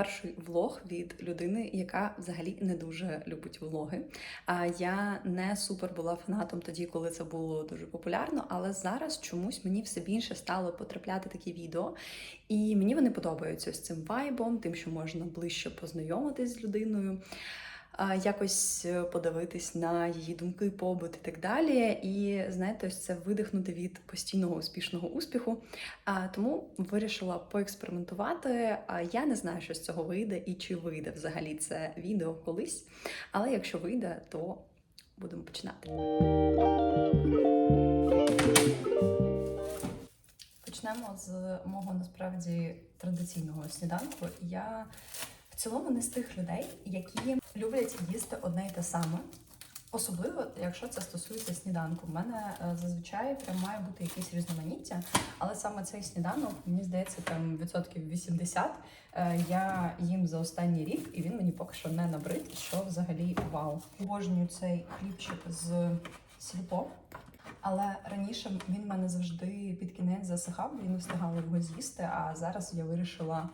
перший влог від людини, яка взагалі не дуже любить влоги. А я не супер була фанатом тоді, коли це було дуже популярно, але зараз чомусь мені все більше стало потрапляти такі відео, і мені вони подобаються з цим вайбом, тим, що можна ближче познайомитись з людиною. Якось е, подивитись на її думки, побут і так далі. І знаєте, ось це видихнути від постійного успішного успіху. Тому вирішила поекспериментувати. Я не знаю, що з цього вийде і чи вийде взагалі це відео колись. Але якщо вийде, то будемо починати. Почнемо з мого насправді традиційного сніданку. Я в цілому не з тих людей, які люблять їсти одне і те саме. Особливо, якщо це стосується сніданку. У мене е, зазвичай прям має бути якесь різноманіття, але саме цей сніданок, мені здається, там відсотків 80 е, я їм за останній рік, і він мені поки що не набрид, що взагалі вау. Обожнюю цей хлібчик з сільпо. Але раніше він мене завжди під кінець засихав, я не встигала його з'їсти. А зараз я вирішила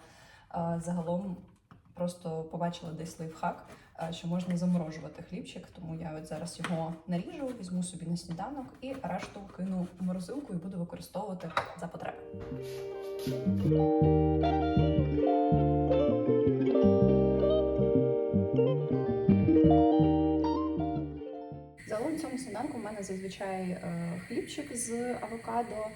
е, загалом просто побачила десь лайфхак, що можна заморожувати хлібчик. Тому я от зараз його наріжу, візьму собі на сніданок і решту кину в морозилку і буду використовувати за потреби. Зазвичай е, хлібчик з авокадо,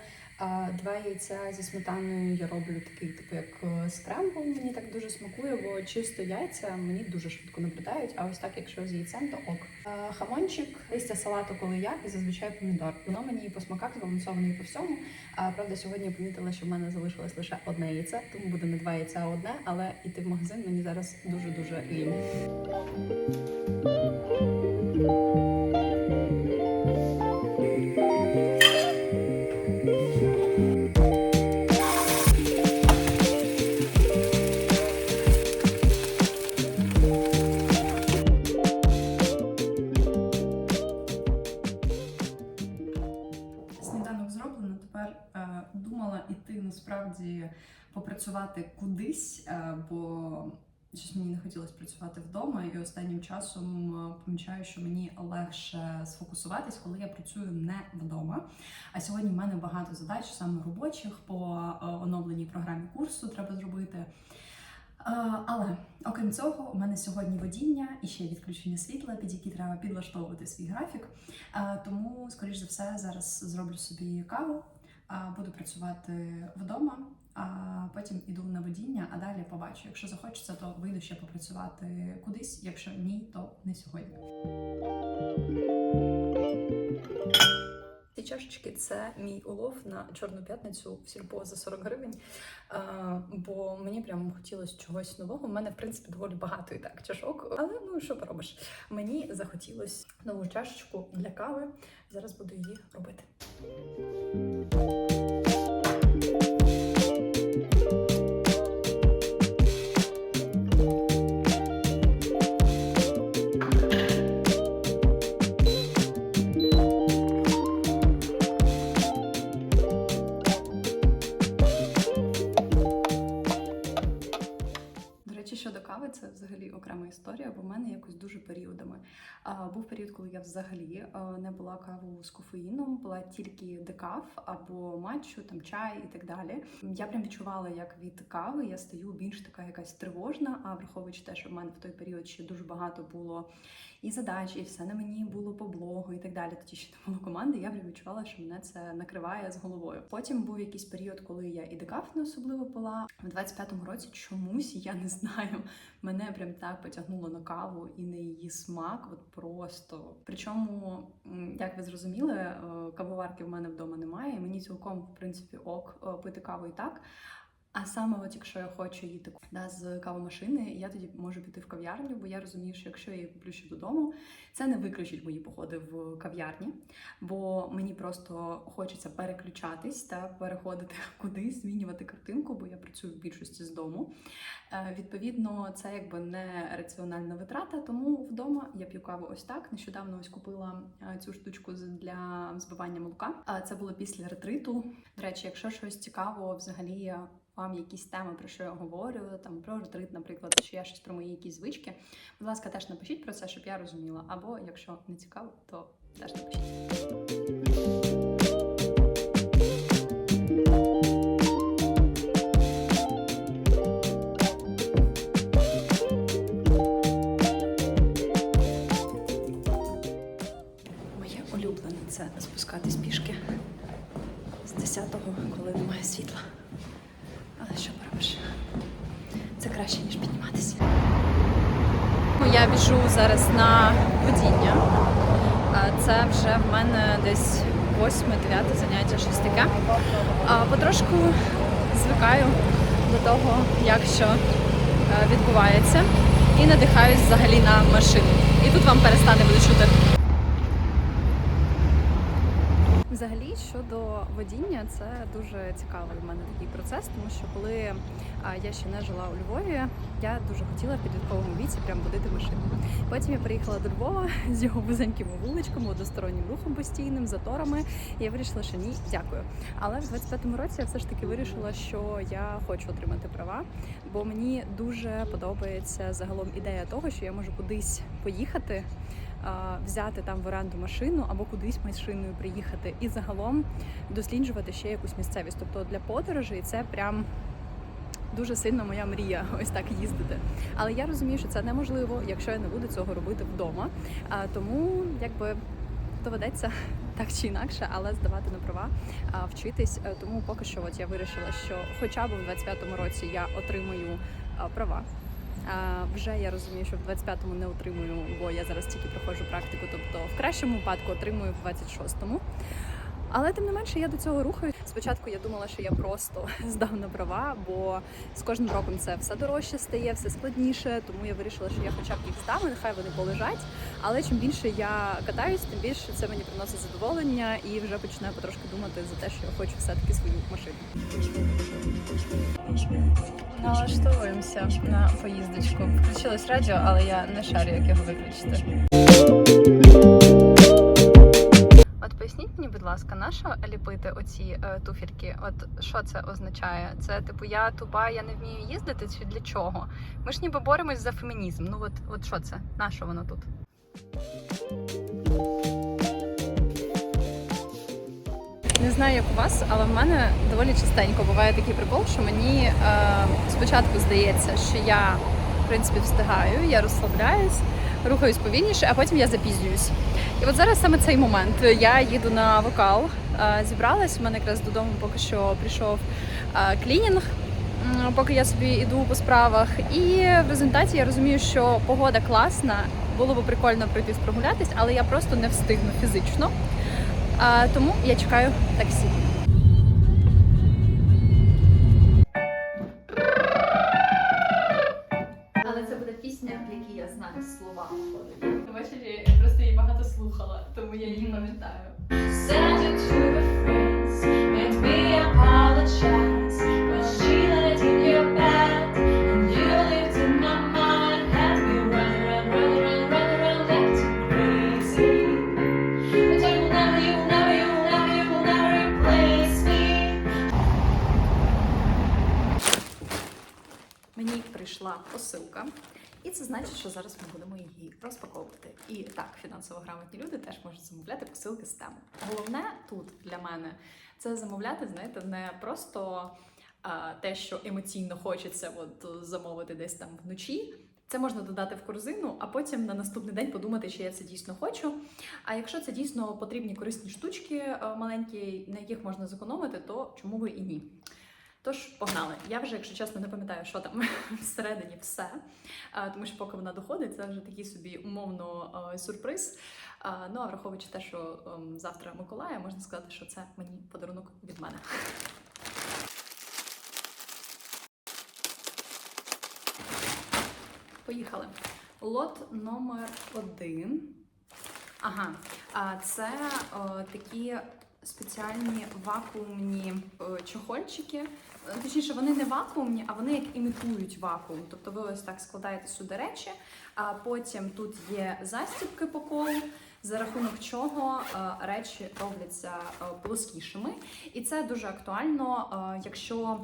два яйця зі сметаною я роблю такий, типу як е, скрембл. Мені так дуже смакує, бо чисто яйця мені дуже швидко набридають. А ось так, якщо з яйцем, то ок. Е, Хамончик, листя салату, коли як, і зазвичай помідор. Воно мені по смаках збалансоване і по всьому. А правда, сьогодні я помітила, що в мене залишилось лише одне яйце, тому буде не два яйця, а одне. Але іти в магазин мені зараз дуже дуже лінь. Тепер е, думала іти насправді попрацювати кудись, е, бо щось мені не хотілося працювати вдома, і останнім часом е, помічаю, що мені легше сфокусуватись, коли я працюю не вдома. А сьогодні в мене багато задач, саме робочих по оновленій програмі курсу треба зробити. Але окрім цього, у мене сьогодні водіння і ще відключення світла, під які треба підлаштовувати свій графік. Тому, скоріш за все, зараз зроблю собі каву, буду працювати вдома, а потім іду на водіння, а далі побачу. Якщо захочеться, то вийду ще попрацювати кудись. Якщо ні, то не сьогодні. Ці чашечки це мій улов на чорну п'ятницю в сільпо за 40 гривень. А, бо мені прям хотілося чогось нового. У мене, в принципі, доволі багато і так чашок. Але ну що поробиш? Мені захотілося нову чашечку для кави. Зараз буду її робити. А, не була з кофеїном, була тільки декаф або матчу, там чай і так далі. Я прям відчувала, як від кави я стаю більш така якась тривожна. А враховуючи те, що в мене в той період ще дуже багато було і задач, і все на мені було по блогу і так далі. Тоді ще не було команди. Я прям відчувала, що мене це накриває з головою. Потім був якийсь період, коли я і декаф не особливо пила. В 25-му році чомусь я не знаю. Мене прям так потягнуло на каву і на її смак. От просто. Причому, як ви зрозуміли, е, кавоварки в мене вдома немає. і Мені цілком, в принципі, ок е, пити каву і так. А саме, от якщо я хочу їти да, з кавомашини, я тоді можу піти в кав'ярню, бо я розумію, що якщо я її куплю ще додому, це не виключить мої походи в кав'ярні, бо мені просто хочеться переключатись та переходити кудись, змінювати картинку, бо я працюю в більшості з дому. Е, Відповідно, це якби не раціональна витрата, тому вдома я п'ю каву ось так. Нещодавно ось купила е, цю штучку для збивання молока. А це було після ретриту. До речі, якщо щось цікаво взагалі. Вам якісь теми, про що я говорю, там про ретрит, наприклад, чи я щось про мої якісь звички. Будь ласка, теж напишіть про це, щоб я розуміла. Або якщо не цікаво, то теж напишіть. Це спускатись пішки з 10-го, коли немає світла. Але що поробиш? Це краще, ніж підніматися. Я біжу зараз на водіння. Це вже в мене десь 8-9 заняття, щось таке. Потрошку звикаю до того, як що е, відбувається, і надихаюсь взагалі на машину. І тут вам перестане буде чути. Взагалі щодо водіння, це дуже цікавий в мене такий процес, тому що коли я ще не жила у Львові, я дуже хотіла в підлітковому віці прям водити машину. Потім я приїхала до Львова з його вузенькими вуличками, одностороннім рухом постійним, заторами. І я вирішила, що ні, дякую. Але в 25-му році я все ж таки вирішила, що я хочу отримати права, бо мені дуже подобається загалом ідея того, що я можу кудись поїхати взяти там в оренду машину або кудись машиною приїхати, і загалом досліджувати ще якусь місцевість. Тобто для подорожей це прям. Дуже сильно моя мрія ось так їздити. Але я розумію, що це неможливо, якщо я не буду цього робити вдома. Тому якби доведеться так чи інакше, але здавати на права, а, вчитись. Е, Тому поки що от я вирішила, що хоча б в 25-му році я отримаю права. Вже я розумію, що в 25-му не отримую, бо я зараз тільки проходжу практику, тобто в кращому випадку отримую в 26-му. Але тим не менше я до цього рухаю. Спочатку я думала, що я просто здав на права, бо з кожним роком це все дорожче стає, все складніше. Тому я вирішила, що я хоча б їх здам, нехай вони полежать. Але чим більше я катаюсь, тим більше це мені приносить задоволення і вже починаю потрошки думати за те, що я хочу все-таки свою машину. Налаштовуємося на поїздочку. Включилось радіо, але я не шарю, як його виключити. Будь ласка, на що ліпити оці е, туфельки? От що це означає? Це типу я тупа, я не вмію їздити, чи для чого? Ми ж ніби боремось за фемінізм. Ну от, от що це? На що воно тут? Не знаю, як у вас, але в мене доволі частенько буває такий прикол, що мені е, спочатку здається, що я в принципі встигаю, я розслабляюсь, рухаюсь повільніше, а потім я запізнююсь. І от зараз саме цей момент. Я їду на вокал, е, зібралась. У мене якраз додому поки що прийшов е, клінінг, поки я собі йду по справах. І в результаті я розумію, що погода класна, було б прикольно прийти прогулятись, але я просто не встигну фізично. Тому я чекаю таксі. Me. Мені прийшла посилка, і це значить, що зараз ми будемо її розпаковувати. І так, фінансово грамотні люди теж можуть замовляти посилки з тему. Головне тут для мене це замовляти, знаєте, не просто а, те, що емоційно хочеться от, замовити десь там вночі. Це можна додати в корзину, а потім на наступний день подумати, чи я це дійсно хочу. А якщо це дійсно потрібні корисні штучки е, маленькі, на яких можна зекономити, то чому би і ні? Тож погнали. Я вже, якщо чесно, не пам'ятаю, що там всередині все. Тому що поки вона доходить, це вже такий собі умовно сюрприз. Ну а враховуючи те, що ем, завтра Миколая, можна сказати, що це мені подарунок від мене. Поїхали. Лот номер один. Ага, це е, такі спеціальні вакуумні е, чохольчики. Е, Точніше, вони не вакуумні, а вони як імітують вакуум. Тобто ви ось так складаєте сюди речі, а потім тут є застібки по колу, за рахунок чого е, речі робляться плоскішими. І це дуже актуально, якщо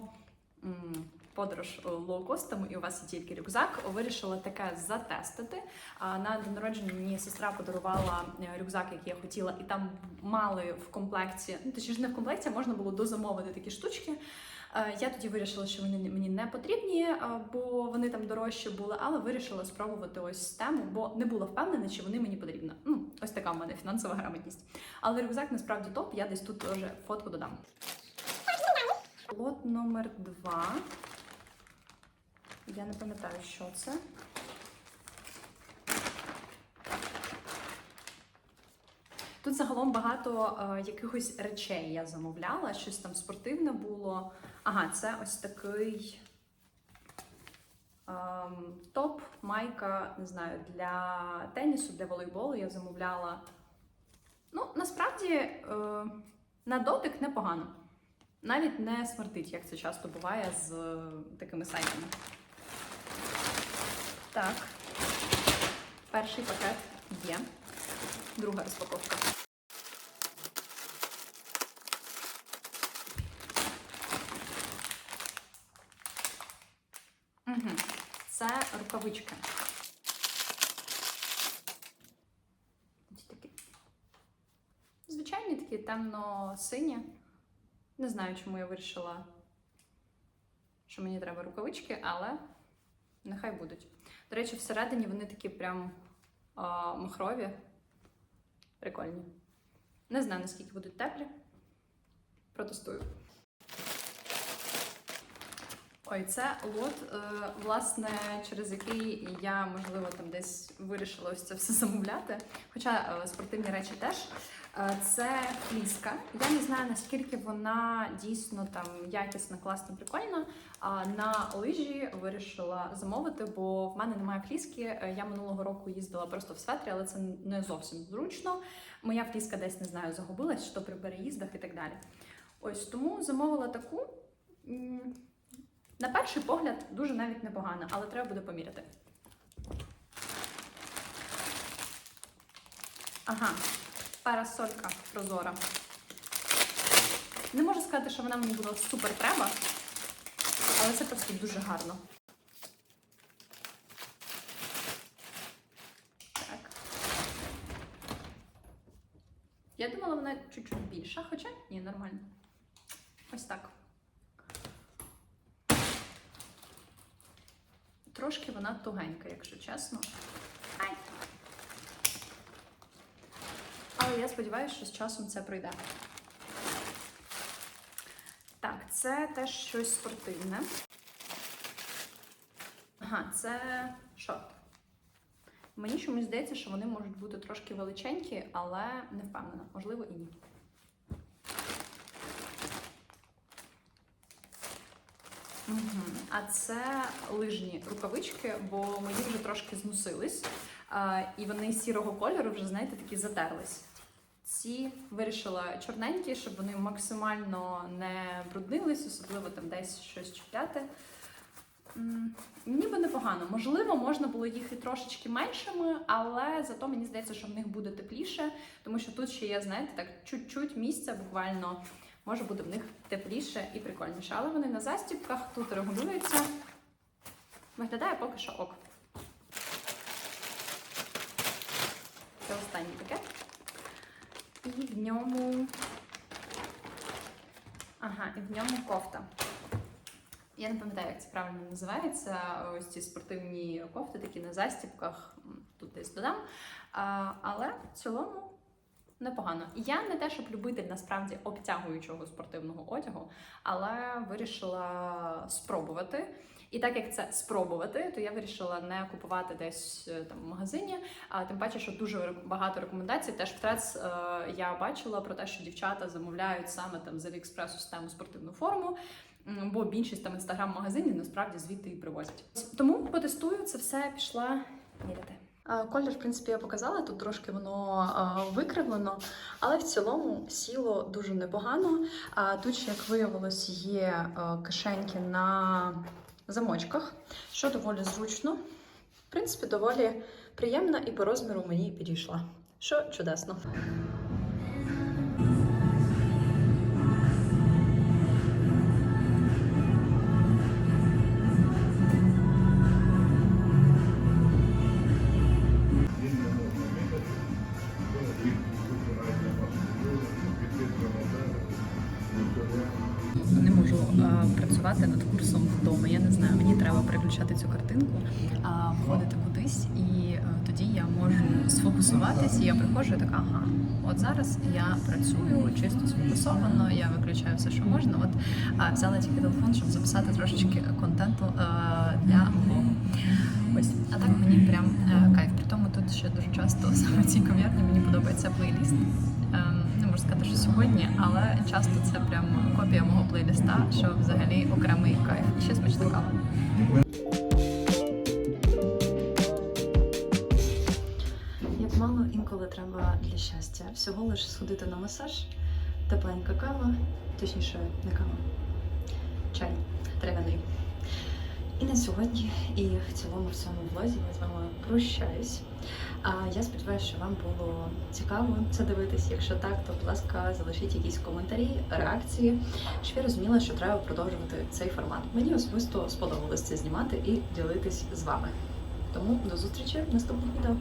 подорож е, лоукостами, і у вас є тільки рюкзак, вирішила таке затестити. На день народження мені сестра подарувала е, рюкзак, який я хотіла, і там мали в комплекті, ну точніше не в комплекті, а можна було дозамовити такі штучки. Е, Я тоді вирішила, що вони мені не потрібні, бо вони там дорожчі були, але вирішила спробувати ось тему, бо не була впевнена, чи вони мені потрібні. Ну, ось така в мене фінансова грамотність. Але рюкзак насправді топ, я десь тут теж фотку додам. Лот номер два. Я не пам'ятаю, що це. Тут загалом багато е, якихось речей я замовляла, щось там спортивне було. Ага, це ось такий ем, топ, майка, не знаю, для тенісу, для волейболу я замовляла. Ну, насправді, е, на дотик непогано. Навіть не смертить, як це часто буває з е, такими сайтами. Так, перший пакет є. Друга розпаковка. Угу. Це рукавички. Звичайні такі темно-сині. Не знаю, чому я вирішила, що мені треба рукавички, але нехай будуть. До речі, всередині вони такі прям а, махрові. Прикольні. Не знаю, наскільки будуть теплі. Протестую. Ой, це лот, е, власне, через який я, можливо, там десь вирішила ось це все замовляти. Хоча е, спортивні речі теж. Е, Це фліска. Я не знаю, наскільки вона дійсно там якісна, класна, прикольна. А на лижі вирішила замовити, бо в мене немає фліски. Я минулого року їздила просто в светрі, але це не зовсім зручно. Моя фліска десь не знаю, загубилась, що при переїздах і так далі. Ось тому замовила таку. На перший погляд дуже навіть непогано, але треба буде поміряти. Ага, парасолька прозора. Не можу сказати, що вона мені була супер треба, але це просто дуже гарно. Так. Я думала, вона чуть-чуть більша, хоча ні, нормально. Ось так. Трошки вона тугенька, якщо чесно. Ай. Але я сподіваюся, що з часом це пройде. Так, це теж щось спортивне. Ага, це шорт. Мені чомусь здається, що вони можуть бути трошки величенькі, але не впевнена. Можливо, і ні. Угу. А це лижні рукавички, бо мої вже трошки зносились. А, і вони сірого кольору вже, знаєте, такі затерлись. Ці вирішила чорненькі, щоб вони максимально не бруднились, особливо там десь щось чіпляти. М, Ніби непогано. Можливо, можна було їх і трошечки меншими, але зато мені здається, що в них буде тепліше, тому що тут ще є, знаєте, так чуть-чуть місця, буквально може бути в них тепліше і прикольніше. Але вони на застібках тут регулюються. Виглядає поки що ок. Це останній пакет. І в ньому. Ага, і в ньому кофта. Я не пам'ятаю, як це правильно називається. Ось ці спортивні кофти, такі на застібках, тут десь додам. А, але в цілому непогано. Я не те, щоб любитель насправді обтягуючого спортивного одягу, але вирішила спробувати. І так як це спробувати, то я вирішила не купувати десь е, там в магазині. А тим паче, що дуже багато рекомендацій. Теж в Трец е, я бачила про те, що дівчата замовляють саме там з Аліекспресу систему спортивну форму. Бо більшість там інстаграм-магазинів насправді звідти і привозять. Тому потестую це все пішла міряти. Колір, в принципі, я показала, тут трошки воно викривлено, але в цілому сіло дуже непогано. Тут, як виявилось, є кишеньки на замочках, що доволі зручно. В принципі, доволі приємна і по розміру мені підійшла. Що чудесно. Виходити і е, тоді я можу сфокусуватись. Я приходжу і така, ага, от зараз я працюю чисто сфокусовано, я виключаю все, що можна. От взяла тільки телефон, щоб записати трошечки контенту е, для влогу. Ось, а так мені прям е, кайф. При тому тут ще дуже часто саме цій кав'ярні мені подобається плейліст. Не можу сказати, що сьогодні, але часто це прям копія мого плейліста, що взагалі окремий кайф. Ще смачна кава. Мало інколи треба для щастя. Всього лише сходити на масаж, тепленька кава, точніше, не кава, чай травяний. І на сьогодні, і в цілому в цьому влозі я з вами прощаюсь. А я сподіваюся, що вам було цікаво це дивитись. Якщо так, то будь ласка, залишіть якісь коментарі, реакції, щоб я розуміла, що треба продовжувати цей формат. Мені особисто сподобалось це знімати і ділитись з вами. Тому до зустрічі в наступних відео.